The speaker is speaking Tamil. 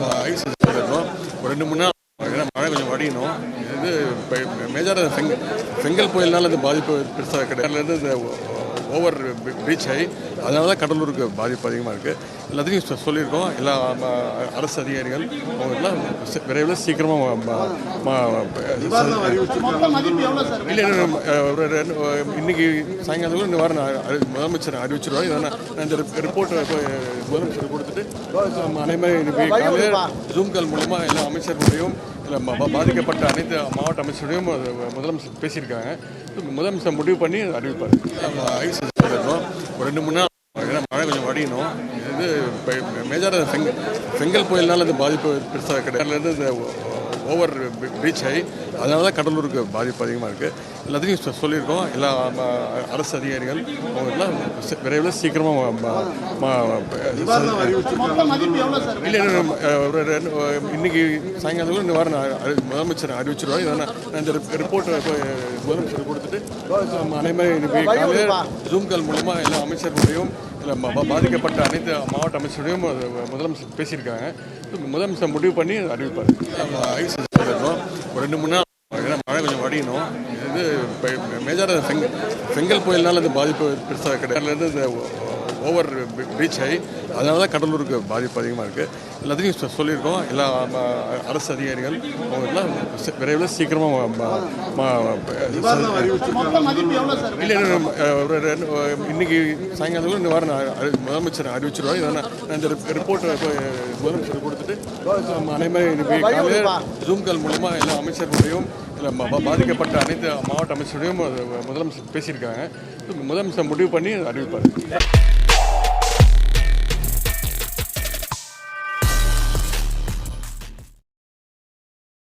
ஐஸ் இருக்கோம் ஒரு ரெண்டு மூணு நாள் ஏன்னா மழை கொஞ்சம் வடியணும். இது மேஜராக செங்கல் புயல்னால இந்த பாதிப்பு பெருசாக கிடையாது. இந்த ஓவர் பீச் ஆகி அதனால தான் கடலூருக்கு பாதிப்பு அதிகமாக இருக்குது எல்லாத்தையும் சொல்லியிருக்கோம். எல்லா அரசு அதிகாரிகள் அவங்களுக்குலாம் சி- விரைவில் சீக்கிரமாக இல்லை இன்னைக்கு சாயங்காலத்துக்குள்ள இந்த வாரம் முதலமைச்சர் அறிவிச்சிருவாரு. இதை நான் இந்த ரிப்போர்ட்டை முதலமைச்சர் கொடுத்துட்டு இன்னைக்கு காலையில் ஜூம் கால் மூலமாக எல்லா அமைச்சர்களுடையும் பாதிக்கப்பட்ட அனைத்து மாவட்ட அமைச்சருடையும் அது முதலமைச்சர் பேசியிருக்காங்க. முதலமைச்சர் முடிவு பண்ணி அறிவிப்பார். ஒரு ரெண்டு மூணு நாள் ஏன்னா மழை கொஞ்சம் வடியணும். இது மேஜராக செங்கல் புயல்னால இந்த பாதிப்பு பெருசாக கிடையாது. இந்த ஓவர் பீச் ஆகி அதனால தான் கடலூருக்கு பாதிப்பு அதிகமாக இருக்குது எல்லாத்தையும் சொல்லியிருக்கோம். எல்லா அரசு அதிகாரிகள் அவங்கெல்லாம் விரைவில் சீக்கிரமாக இல்லை ரெண்டு இன்னைக்கு சாயங்காலத்துக்குள்ள இந்த வாரம் நான் முதலமைச்சர் அறிவிச்சிருவாரு. இதை நான் இந்த ரிப்போர்ட்டை முதலமைச்சர் கொடுத்துட்டு அதே மாதிரி ஜூம் கால் மூலமாக எல்லா அமைச்சர்களுடையும் இல்லை பாதிக்கப்பட்ட அனைத்து மாவட்ட அமைச்சரையும் அது முதலமைச்சர் பேசியிருக்காங்க. முதலமைச்சர் முடிவு பண்ணி அறிவிப்பார். ஐஸ் ஒரு ரெண்டு மூணு நாள் ஏன்னா மழை கொஞ்சம் வடியணும். இது மேஜராக செங்கல் செங்கல் புயல்னால அந்த பாதிப்பு பெருசாக கிடையாது. இந்த ஓவர் பீச் ஆகி அதனால தான் கடலூருக்கு பாதிப்பு அதிகமாக இருக்குது எல்லாத்தையும் சொல்லியிருக்கோம். எல்லா அரசு அதிகாரிகள் அவங்களுக்குலாம் சி- விரைவில் சீக்கிரமாக இன்னைக்கு சாயங்காலத்துக்குள்ள இந்த வாரம் முதலமைச்சர் அறிவிச்சிருவாரு. இதை நான் இந்த ரிப்போர்ட்டை முதலமைச்சர் கொடுத்துட்டு அனைவரும் இன்னைக்கு காலையில் ஜூம் கால் மூலமாக எல்லா அமைச்சர்களுடையும் இல்லை பாதிக்கப்பட்ட அனைத்து மாவட்ட அமைச்சருடையும் அது முதலமைச்சர் பேசியிருக்காங்க. முதலமைச்சர் முடிவு பண்ணி அறிவிப்பார்.